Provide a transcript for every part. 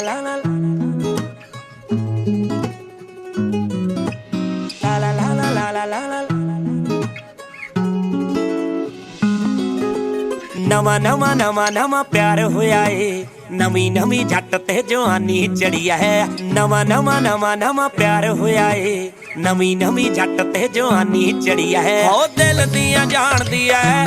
la la La. ਨਵਾਂ ਨਵਾਂ ਨਵਾਂ ਨਵਾਂ ਪਿਆਰ ਹੋਇਆ ਏ। ਨਵੀਂ ਨਵੀਂ ਜੱਟ ਤੇ ਜਵਾਨੀ ਚੜੀ ਹੈ। ਨਵਾਂ ਨਵਾਂ ਨਵਾਂ ਨਵਾਂ ਪਿਆਰ ਹੋਇਆ ਏ। ਨਵੀਂ ਨਵੀਂ ਜੱਟ ਤੇ ਜਵਾਨੀ ਚੜੀ ਐ ਹੋ। ਦਿਲ ਦੀਆਂ ਜਾਣਦੀ ਐ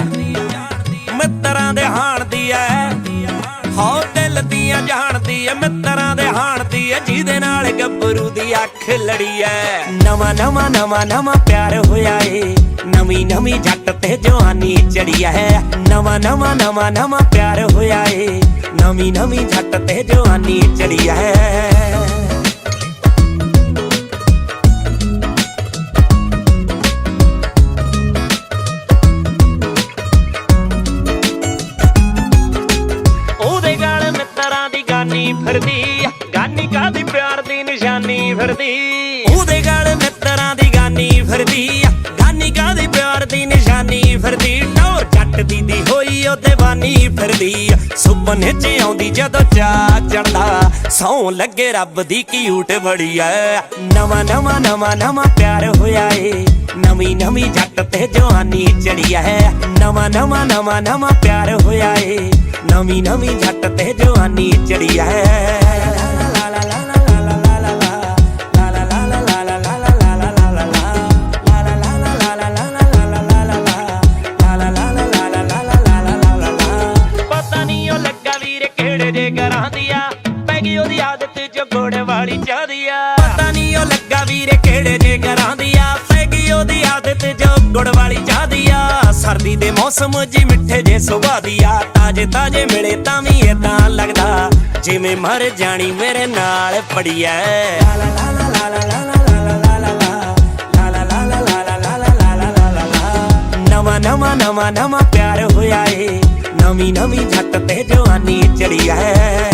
ਦਿਲ ਜਾਣਦੀ ਐ, ਮਿੱਤਰਾਂ ਦੇ ਹਾਣਦੀ ਐ, ਜਿਹਦੇ ਨਾਲ ਗੱਭਰੂ ਦੀ ਅੱਖ ਲੜੀ ਐ। ਨਵਾਂ ਨਵਾਂ ਨਵਾਂ ਨਵਾਂ ਪਿਆਰ ਹੋਇਆ ਏ। ਨਵੀਂ ਨਵੀਂ ਜੱਟ ਤੇ ਜਵਾਨੀ ਚੜੀ ਐ। ਨਵਾਂ ਨਵਾਂ ਨਵਾਂ ਨਵਾਂ ਪਿਆਰ ਹੋਇਆ ਏ। ਨਵੀਂ ਨਵੀਂ ਜੱਟ ਤੇ ਜਵਾਨੀ ਚੜੀ ਐ। ਫਿਰਦੀ ਗਾਨੀ ਕਾਦੀ ਪਿਆਰ ਦੀ ਨਿਸ਼ਾਨੀ ਫਿਰਦੀ। ਉਹਦੇ ਗਾਲ ਮਿੱਤਰਾਂ ਦੀ ਗਾਨੀ ਫਿਰਦੀ ਗਾਨੀ ਕਾਦੀ ਪਿਆਰ ਦੀ ਨਿਸ਼ਾਨੀ ਫਿਰਦੀ। ਟੌਰ ਜੱਟ ਦੀ ਦੀ ਹੋਈ ਉਹ دیਵਾਨੀ ਫਿਰਦੀ ਸੁਪਨੇ 'ਚ ਆਉਂਦੀ ਜਦੋਂ ਚਾ ਚੜਦਾ, ਸੌ ਲੱਗੇ ਰੱਬ ਦੀ ਕਿਊਟ ਬੜੀ ਐ ਨਵਾਂ ਨਵਾਂ ਨਵਾਂ ਨਵਾਂ ਪਿਆਰ ਹੋਇਆ ਏ, ਨਵੀਂ ਨਵੀਂ ਜੱਟ ਤੇ ਜਵਾਨੀ ਚੜੀ ਐ ਨਵਾਂ ਨਵਾਂ ਨਵਾਂ ਨਵਾਂ ਪਿਆਰ ਹੋਇਆ ਏ। ਨਵੀਂ ਨਵੀਂ ਜੱਟ ਤੇ ਜਵਾਨੀ ਚੜੀ ਐ। ਵਾਲੀ ਚਾਹਦੀ ਆ। ਪਤਾ ਨਹੀਂ ਉਹ ਲੱਗਾ ਵੀਰੇ ਕਿਹੜੇ ਜੇ ਘਰਾਂ ਦੀ ਆ। ਪੈਗੀ ਉਹਦੀ ਆਦਤ ਜੋ ਗੁੜ ਵਾਲੀ ਸ਼ਾਦੀ ਦੇ ਮੌਸਮ ਜੀ ਮਿੱਠੇ ਜੇ ਸੁਭਾਦੀ ਆ, ਤਾਜੇ ਤਾਜੇ ਮਿਲੇ ਤਾਂ ਵੀ ਇਦਾਂ ਲੱਗਦਾ। ਜਿਵੇਂ ਮਰ ਜਾਣੀ ਮੇਰੇ ਨਾਲ ਪੜੀ ਐ ਲਾ ਲਾ ਲਾ ਲਾ ਲਾ ਲਾ ਨਵਾਂ ਨਵਾਂ ਨਵਾਂ ਨਵਾਂ ਪਿਆਰ ਹੋਇਆ ਏ। ਨਵੀਂ ਨਵੀਂ ਜੱਟ ਤੇ ਜਵਾਨੀ ਚੜੀ ਐ